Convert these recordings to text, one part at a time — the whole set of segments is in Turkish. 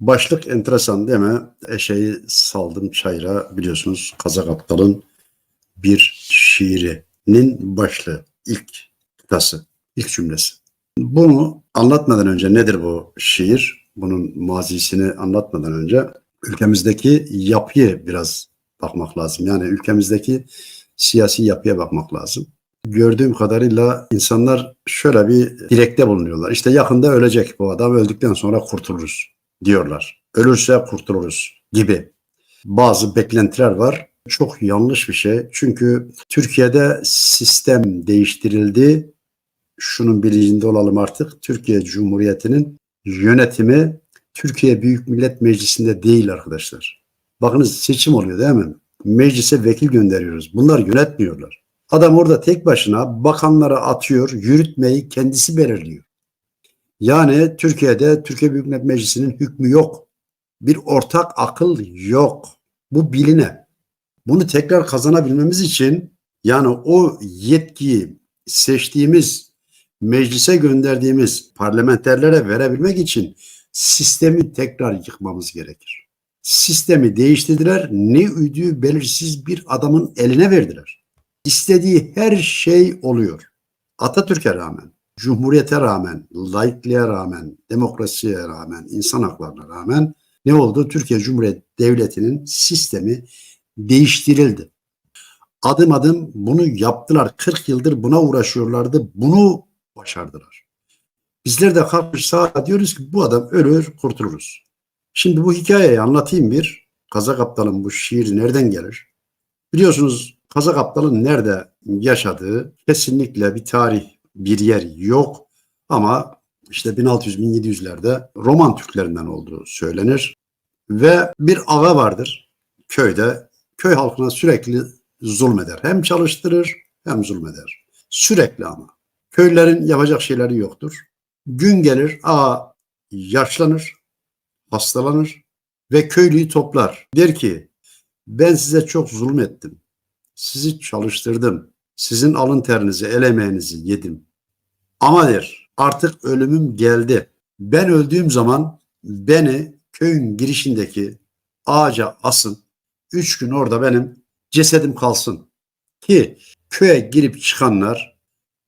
Başlık enteresan değil mi? Eşeği saldım çayıra biliyorsunuz Kazak Aptal'ın bir şiirinin başlığı. ilk kıtası, ilk cümlesi. Bunu anlatmadan önce nedir bu şiir? Bunun mazisini anlatmadan önce ülkemizdeki yapıyı biraz bakmak lazım. Yani ülkemizdeki siyasi yapıya bakmak lazım. Gördüğüm kadarıyla insanlar şöyle bir dilekte bulunuyorlar. İşte yakında ölecek bu adam, öldükten sonra kurtuluruz diyorlar. Ölürse kurtuluruz gibi bazı beklentiler var. Çok yanlış bir şey. Çünkü Türkiye'de sistem değiştirildi. Şunun bilincinde olalım artık. Türkiye Cumhuriyeti'nin yönetimi Türkiye Büyük Millet Meclisi'nde değil arkadaşlar. Bakınız seçim oluyor değil mi? Meclise vekil gönderiyoruz. Bunlar yönetmiyorlar. Adam orada tek başına bakanlara atıyor, yürütmeyi kendisi belirliyor. Yani Türkiye'de Türkiye Büyük Millet Meclisi'nin hükmü yok. Bir ortak akıl yok. Bu biline. Bunu tekrar kazanabilmemiz için yani o yetkiyi seçtiğimiz meclise gönderdiğimiz parlamenterlere verebilmek için sistemi tekrar yıkmamız gerekir. Sistemi değiştirdiler, ne üdüğü belirsiz bir adamın eline verdiler. İstediği her şey oluyor. Atatürk'e rağmen, Cumhuriyete rağmen, laikliğe rağmen, demokrasiye rağmen, insan haklarına rağmen ne oldu? Türkiye Cumhuriyet Devleti'nin sistemi değiştirildi. Adım adım bunu yaptılar. 40 yıldır buna uğraşıyorlardı. Bunu başardılar. Bizler de kalkmış sağa diyoruz ki bu adam ölür kurtuluruz. Şimdi bu hikayeyi anlatayım bir. Kazak Aptal'ın bu şiiri nereden gelir? Biliyorsunuz Kazak Aptal'ın nerede yaşadığı kesinlikle bir tarih, bir yer yok. Ama işte 1600-1700'lerde Roman Türklerinden olduğu söylenir. Ve bir ağa vardır köyde. Köy halkına sürekli zulmeder. Hem çalıştırır hem zulmeder. Sürekli ama. Köylerin yapacak şeyleri yoktur. Gün gelir ağa yaşlanır, hastalanır ve köylüyü toplar. Der ki ben size çok zulmettim. Sizi çalıştırdım. Sizin alın terinizi, el emeğinizi yedim. Ama der artık ölümüm geldi. Ben öldüğüm zaman beni köyün girişindeki ağaca asın. Üç gün orada benim cesedim kalsın. Ki köye girip çıkanlar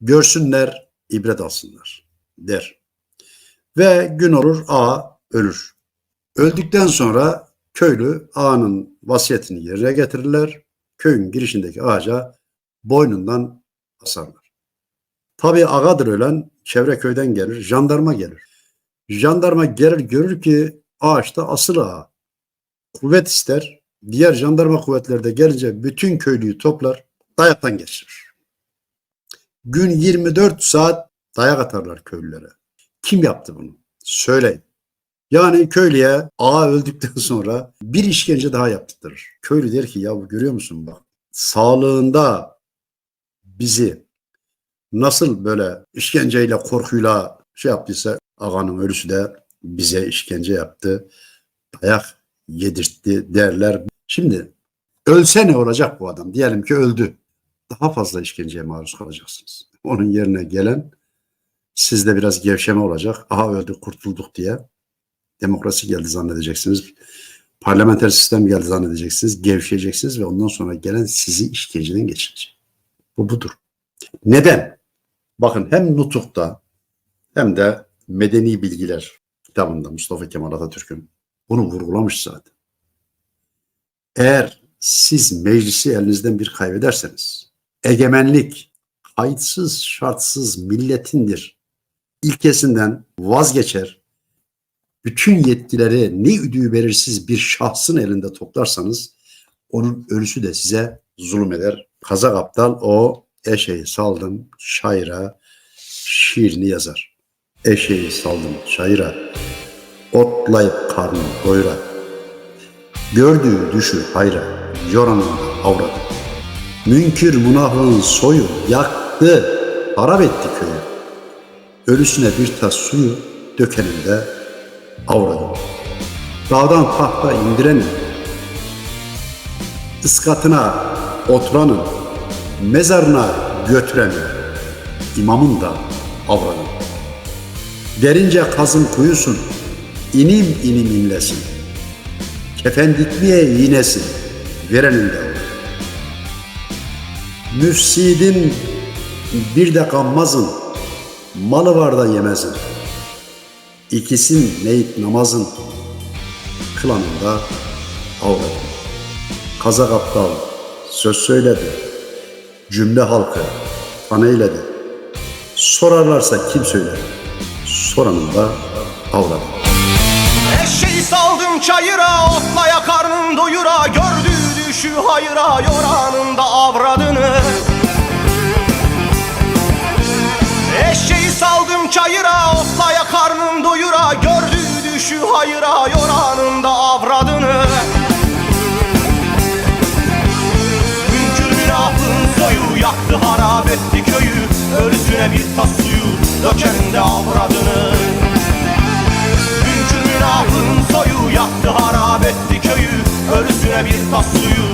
görsünler, ibret alsınlar der. Ve gün olur ağa ölür. Öldükten sonra köylü ağanın vasiyetini yerine getirirler. Köyün girişindeki ağaca boynundan asarlar. Tabii ağadır ölen çevre köyden gelir, jandarma gelir. Jandarma gelir görür ki ağaçta asılı ağa. Kuvvet ister. Diğer jandarma kuvvetleri de gelince bütün köylüyü toplar, dayaktan geçirir. Gün 24 saat dayak atarlar köylülere. Kim yaptı bunu? Söyleyin. Yani köylüye ağa öldükten sonra bir işkence daha yaptırır. Köylü der ki ya görüyor musun bak sağlığında bizi nasıl böyle işkenceyle korkuyla şey yaptıysa ağanın ölüsü de bize işkence yaptı. Dayak yedirtti derler. Şimdi ölse ne olacak bu adam? Diyelim ki öldü. Daha fazla işkenceye maruz kalacaksınız. Onun yerine gelen sizde biraz gevşeme olacak. Aha öldü kurtulduk diye. Demokrasi geldi zannedeceksiniz. Parlamenter sistem geldi zannedeceksiniz. Gevşeyeceksiniz ve ondan sonra gelen sizi işkenceden geçirecek. Bu budur. Neden? Bakın hem Nutuk'ta hem de Medeni Bilgiler kitabında Mustafa Kemal Atatürk'ün bunu vurgulamış zaten. Eğer siz meclisi elinizden bir kaybederseniz egemenlik kayıtsız şartsız milletindir ilkesinden vazgeçer bütün yetkileri ne üdüğü belirsiz bir şahsın elinde toplarsanız onun ölüsü de size zulmeder. Kazak aptal o eşeği saldım şaira şiirini yazar. Eşeği saldım şaira otlayıp karnı doyura. Gördüğü düşü hayra yoranın avradı. Münkir münafığın soyu yaktı, harap etti köyü. Ölüsüne bir tas suyu dökenin de avradım. Dağdan tahta indirenin, ıskatına oturanın, mezarına götürenin, imamın da avradım. Derince kazın kuyusun, inim inim inlesin. Kefen dikmeye yinesin, verenin de. Müfsidin bir de kanmazın, malı var da yemezin. İkisin neyip namazın, kılanında avladı. Kazak aptal söz söyledi. Cümle halkı fan eyledi. Sorarlarsa kim söyler? Soranın da avladı. Eşeği saldım çayıra Otlaya karnın doyura Gördüğü düşü hayıra Yoranında avradını Eşeği saldım çayıra Otlaya karnın doyura Gördüğü düşü hayıra Yoranında bir tas suyu